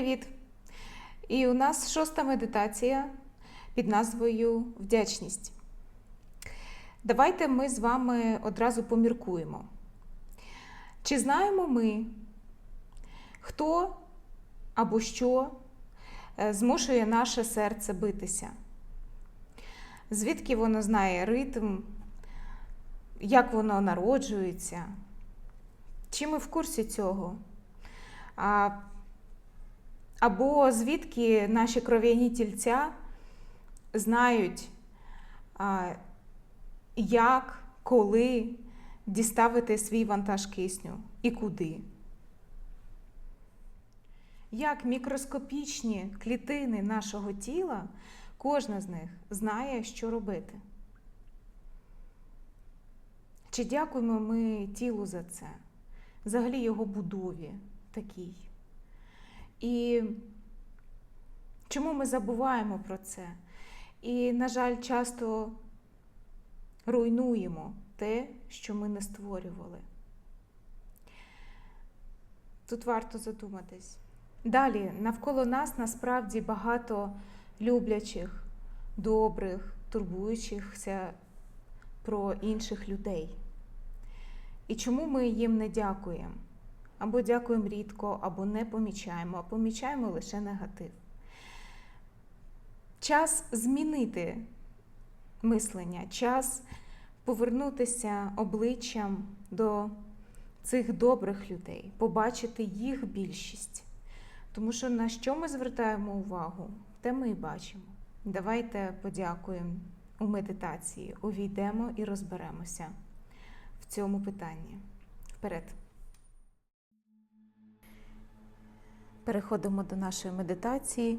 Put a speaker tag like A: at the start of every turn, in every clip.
A: Привіт! І у нас шоста медитація під назвою Вдячність. Давайте ми з вами одразу поміркуємо. Чи знаємо ми, хто або що е, змушує наше серце битися? Звідки воно знає ритм, як воно народжується? Чи ми в курсі цього? Або звідки наші кров'яні тільця знають, як, коли діставити свій вантаж кисню і куди? Як мікроскопічні клітини нашого тіла, кожна з них знає, що робити. Чи дякуємо ми тілу за це? Взагалі його будові такій. І чому ми забуваємо про це? І, на жаль, часто руйнуємо те, що ми не створювали. Тут варто задуматись. Далі, навколо нас насправді багато люблячих, добрих, турбуючихся про інших людей. І чому ми їм не дякуємо? Або дякуємо рідко, або не помічаємо, а помічаємо лише негатив. Час змінити мислення, час повернутися обличчям до цих добрих людей, побачити їх більшість. Тому що на що ми звертаємо увагу, те ми і бачимо. Давайте подякуємо у медитації, увійдемо і розберемося в цьому питанні. Вперед! Переходимо до нашої медитації.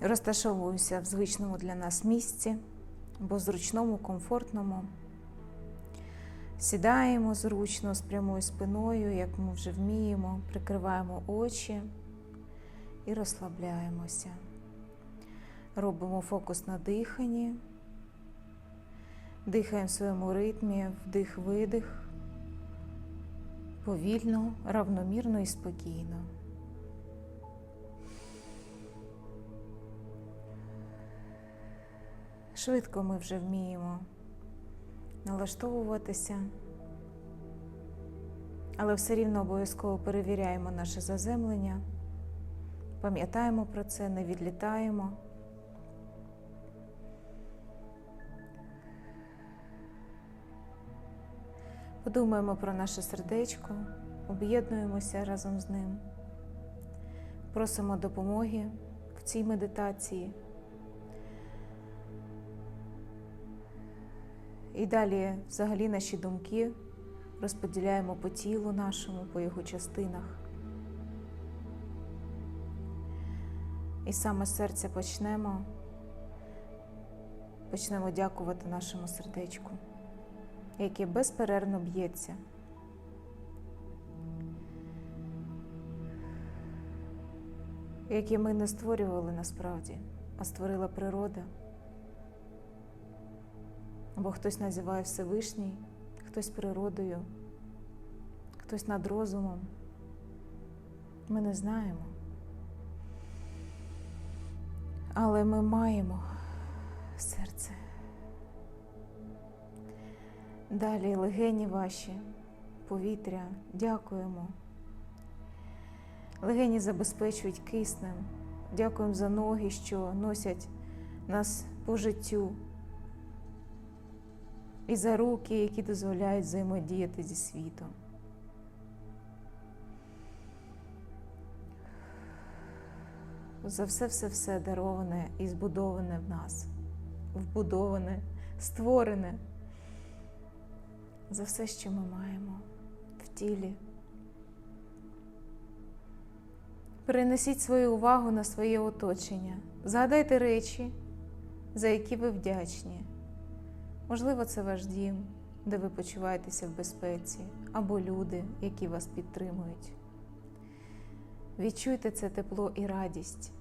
A: Розташовуюся в звичному для нас місці, або зручному, комфортному. Сідаємо зручно з прямою спиною, як ми вже вміємо, прикриваємо очі і розслабляємося. Робимо фокус на диханні, дихаємо в своєму ритмі, вдих-видих повільно, равномірно і спокійно. Швидко ми вже вміємо налаштовуватися, але все рівно обов'язково перевіряємо наше заземлення, пам'ятаємо про це, не відлітаємо. Подумаємо про наше сердечко, об'єднуємося разом з ним, просимо допомоги в цій медитації. І далі, взагалі, наші думки розподіляємо по тілу нашому, по його частинах. І саме з серця почнемо, почнемо дякувати нашому сердечку яке безперервно б'ється. Яке ми не створювали насправді, а створила природа. Або хтось називає Всевишній, хтось природою, хтось над розумом. Ми не знаємо. Але ми маємо серце. Далі легені ваші, повітря, дякуємо. Легені забезпечують киснем. Дякуємо за ноги, що носять нас по життю. І за руки, які дозволяють взаємодіяти зі світом. За все-все-все дароване і збудоване в нас, вбудоване, створене за все, що ми маємо в тілі. Перенесіть свою увагу на своє оточення. Згадайте речі, за які ви вдячні. Можливо, це ваш дім, де ви почуваєтеся в безпеці, або люди, які вас підтримують. Відчуйте це тепло і радість,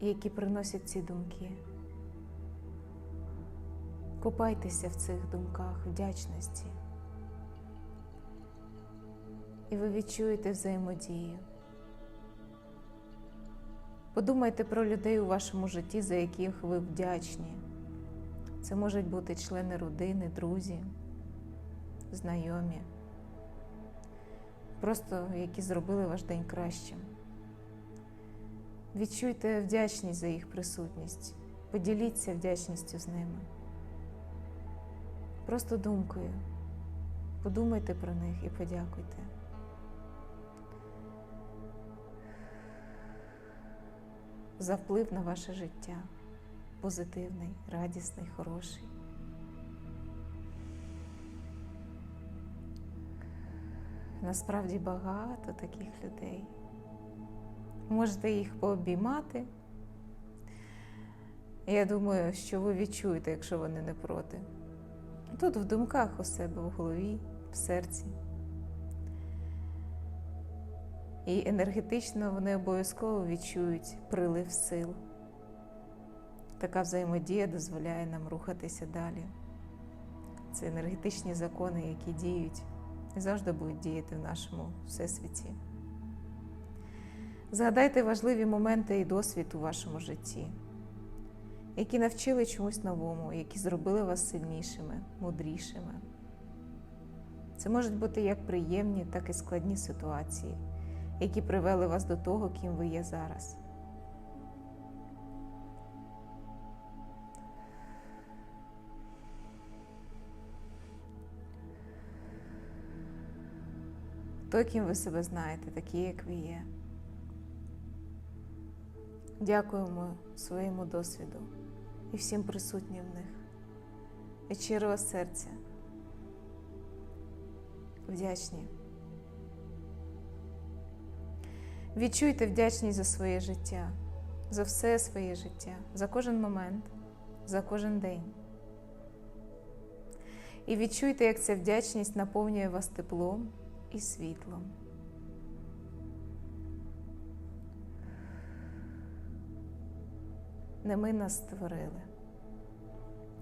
A: які приносять ці думки. Купайтеся в цих думках вдячності. І ви відчуєте взаємодію. Подумайте про людей у вашому житті, за яких ви вдячні. Це можуть бути члени родини, друзі, знайомі, просто які зробили ваш день кращим. Відчуйте вдячність за їх присутність, поділіться вдячністю з ними. Просто думкою. Подумайте про них і подякуйте. За вплив на ваше життя. Позитивний, радісний, хороший. Насправді багато таких людей. Можете їх пообіймати. Я думаю, що ви відчуєте, якщо вони не проти. Тут в думках у себе в голові, в серці. І енергетично вони обов'язково відчують прилив сил. Така взаємодія дозволяє нам рухатися далі. Це енергетичні закони, які діють і завжди будуть діяти в нашому всесвіті. Згадайте важливі моменти і досвід у вашому житті, які навчили чомусь новому, які зробили вас сильнішими, мудрішими. Це можуть бути як приємні, так і складні ситуації, які привели вас до того, ким ви є зараз. Той, ким ви себе знаєте, такі, як ви є. Дякуємо своєму досвіду і всім присутнім в них. Від щирого серця. Вдячні. Відчуйте вдячність за своє життя, за все своє життя, за кожен момент, за кожен день. І відчуйте, як ця вдячність наповнює вас теплом і світлом. Не ми нас створили.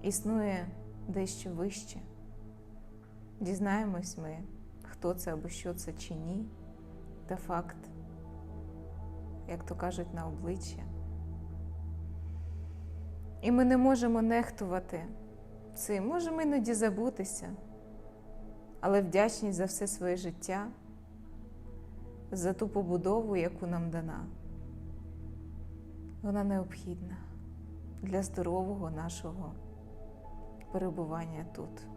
A: Існує дещо вище. Дізнаємось ми, хто це або що це чи ні, та факт, як то кажуть, на обличчя. І ми не можемо нехтувати цим, можемо іноді забутися, але вдячність за все своє життя, за ту побудову, яку нам дана, вона необхідна для здорового нашого перебування тут.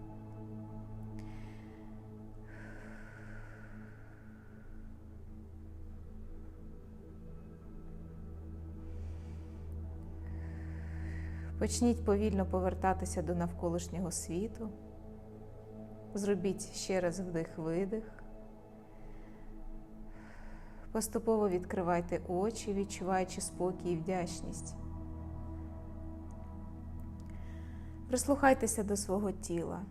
A: Почніть повільно повертатися до навколишнього світу. Зробіть ще раз вдих-видих. Поступово відкривайте очі, відчуваючи спокій і вдячність. Прислухайтеся до свого тіла.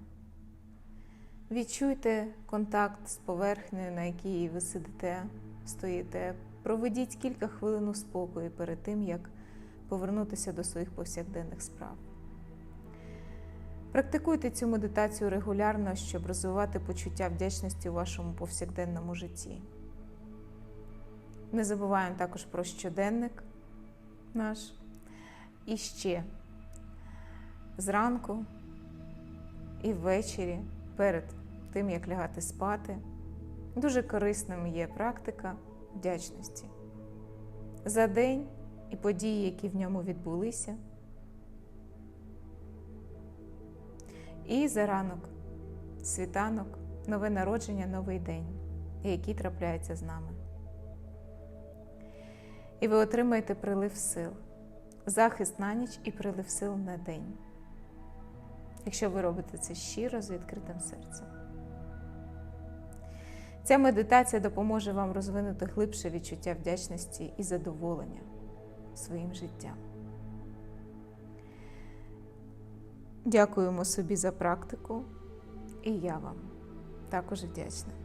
A: Відчуйте контакт з поверхнею, на якій ви сидите, стоїте. Проведіть кілька хвилин у спокою перед тим, як повернутися до своїх повсякденних справ. Практикуйте цю медитацію регулярно, щоб розвивати почуття вдячності у вашому повсякденному житті. Не забуваємо також про щоденник наш. І ще зранку і ввечері, перед тим, як лягати спати, дуже корисним є практика вдячності за день і події, які в ньому відбулися. І за ранок, світанок, нове народження, новий день, який трапляється з нами. І ви отримаєте прилив сил, захист на ніч і прилив сил на день. Якщо ви робите це щиро з відкритим серцем. Ця медитація допоможе вам розвинути глибше відчуття вдячності і задоволення своїм життям. Дякуємо собі за практику, і я вам також вдячна.